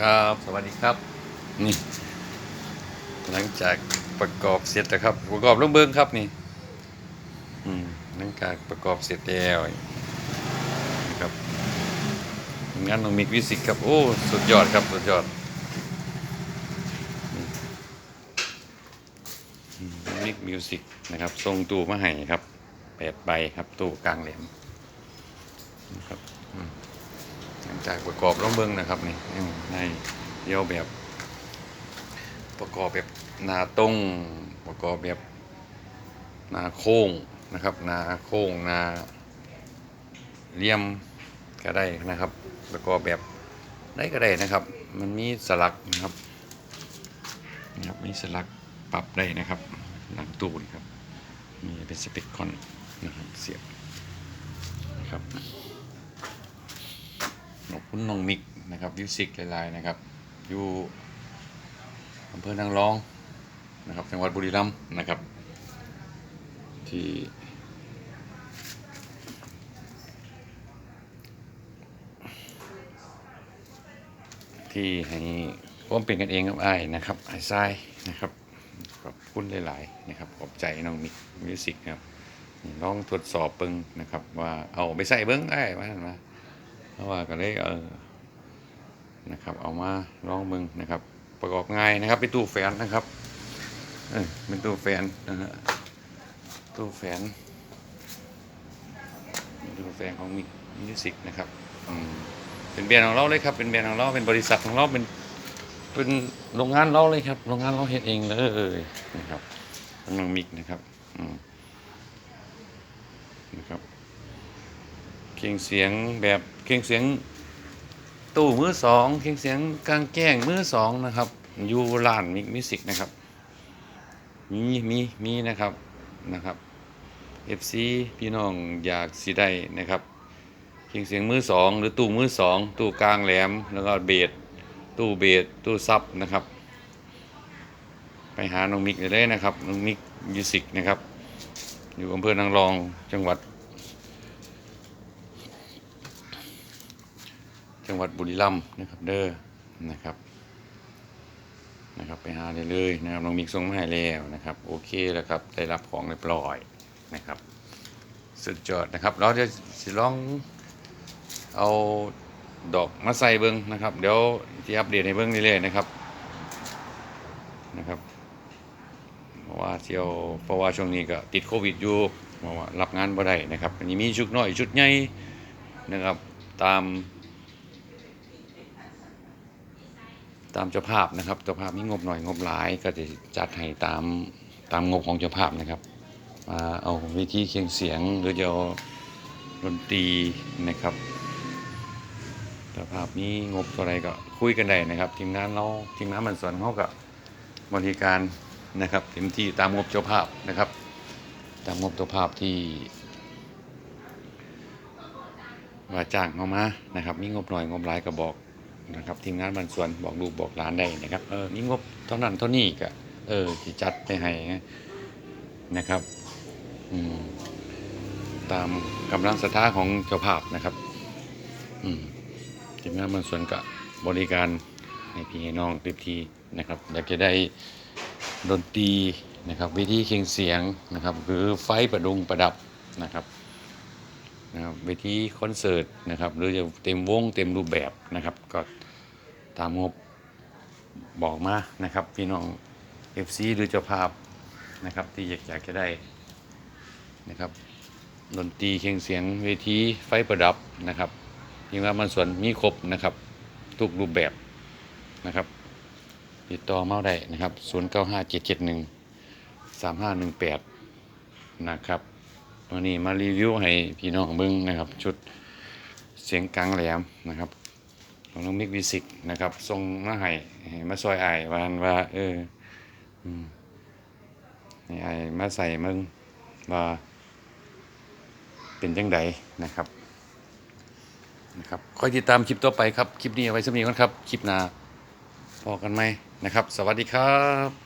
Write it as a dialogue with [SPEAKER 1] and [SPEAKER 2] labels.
[SPEAKER 1] ครับ สวัสดีครับ นี่ หลังจากประกอบเสร็จแล้วครับ ประกอบลงเบิ้งครับนี่อืมหลังจากประกอบเสร็จแล้วนะครับงานน้องมิกวิสิกครับโอ้สุดยอดครับสุดยอดมิกมิวสิกนะครับทรงตู้มาให้ครับแปดใบครับตู้กลางแหลมนะครับอืมหลัง จากประกอบลงเบิ้งนะครับนี่อืมในเดียวแบบ ประกอบแบบหนาตรงประกอบแบบหนาโค้งนะครับหนาโค้งหนาเลี่ยมก็ได้นะครับ ประกอบแบบได้ก็ได้นะครับ มันมีสลักนะครับนะครับมีสลักปรับได้นะครับ หลังตู้นี่ครับมีเป็นสเปกคอนนะครับเสียบนะครับ อบคุณน้องมิกนะครับวิวสิกหลายๆนะครับอยู่อำเภอนางรองนะครับจังหวัดบุรีรัมย์นะครับ ที่ที่ให้ควมเป็นกันเองกับไอ้นะครับไอ้ทรายนะครับขอบคุณหลายๆนะครับขอบใจน้องมิกมิวสิกนะครับนี่ลองทดสอบเบิ้งนะครับ ว่าเอาไปใส่เบิ้งไอ้ายว่านั่นว่า เพราะว่าก็เลยเออนะครับ เอามาลองมึงนะครับ ประกอบง่ายนะครับเป็นตู้แฟนนะครับเออเป็นตู้แฟนนะฮะตู้แฟนตู้แฟนของมิมิวสิกนะครับอืมเป็นแบรนด์ของเราเลยครับเป็นแบรนด์ของเราเป็นบริษัทของเราเป็นเป็นโรงงานเราเลยครับ โรงงานเราเฮ็ดเองเลยนะครับของน้องมิกนะครับอืมนะครับเก่งเสียงแบบ เครื่องเสียงตู้มือสองเครื่องเสียงกลางแจ้งมือสองนะครับอยู่ร้านมิกมิสิกนะครับ มีมีมีนะครับนะครับ FC พี่น้องอยากสิได้นะครับเครื่องเสียงมือสองหรือตู้มือสองตู้กลางแหลมแล้วก็เบสตู้เบสตู้ซับนะครับ ไปหาน้องมิกได้เลยนะครับน้องมิกมิสิกนะครับ อยู่อำเภอนางรองจังหวัด จังหวัดบุรีรัมย์นะครับเด้อนะครับนะครับไปหาเลยเลยนะครับน้องมิกส่งมาให้แล้วนะครับโอเคแล้วครับได้รับของเรียบร้อยนะครับสุดยอดนะครับเราจะสิลองเอาดอกมาใส่เบิ้งนะครับ เดี๋ยวที่อัปเดตให้เบิ้งเรื่อยๆนะครับนะครับเพราะว่าเที่ยวเพราะว่าช่วงนี้ก็ติดโควิดอยู่เพราะว่ารับงานบ่ได้นะครับอันนี้มีชุดน้อยชุดใหญ่นะครับตาม ตามเจ้าภาพนะครับเจ้าภาพมีงบหน่อยงบหลายก็จะจัดให้ตามตามงบของเจ้าภาพนะครับมาเอาวิธีเคียงเสียงหรือจะเอาดนตรีนะครับเจ้าภาพมีงบเท่าไรก็คุยกันได้นะครับ ทีมงานเราทีมงานมันส่วนเขากับบริการนะครับเต็มที่ตามงบเจ้าภาพนะครับ ตามงบเจ้าภาพที่ว่าจ้างเขามานะครับ มีงบหน่อยงบหลายก็บอก นะครับทีมงานบางส่วนบอกลูกบอกหลานได้นะครับเออมีงบเท่านั้นเท่านี้ก็เออที่จัดไปให้นะครับอืมตามกำลังศรัทธาของเจ้าภาพนะครับอืมทีมงานบางส่วนก็บริการให้พี่ให้น้องต็มทีนะครับอยากจะได้ดนตรีนะครับวิธีเคียงเสียงนะครับหรือไฟประดุงประดับนะครับ นะครับเวทีคอนเสิร์ตนะครับหรือจะเต็มวงเต็มรูปแบบนะครับ ก็ตามงบบอกมานะครับ พี่น้อง FC หรือเจ้าภาพนะครับที่อยากอยากจะได้นะครับดนตรีเคียงเสียงเวทีไฟประดับนะครับยิ่งว่ามันส่วนมีครบนะครับ ทุกรูปแบบนะครับติดต่อเมาได้นะครับ 095771 3518 นะครับ วันนี้มารีวิวให้พี่น้องเบิ้งนะครับ ชุดเสียงกลางแหลมนะครับของน้องมิกวิสิกนะครับส่งมาให้มาซอยไอายวานว่าเอออืมให้อมาใส่มึงว่าเป็นจังใดนะครับนะครับคอยติดตามคลิปต่อไปครับ คลิปนี้เอาไว้สำนีก่อนครับ คลิปหน้าพอกันไหมนะครับ สวัสดีครับ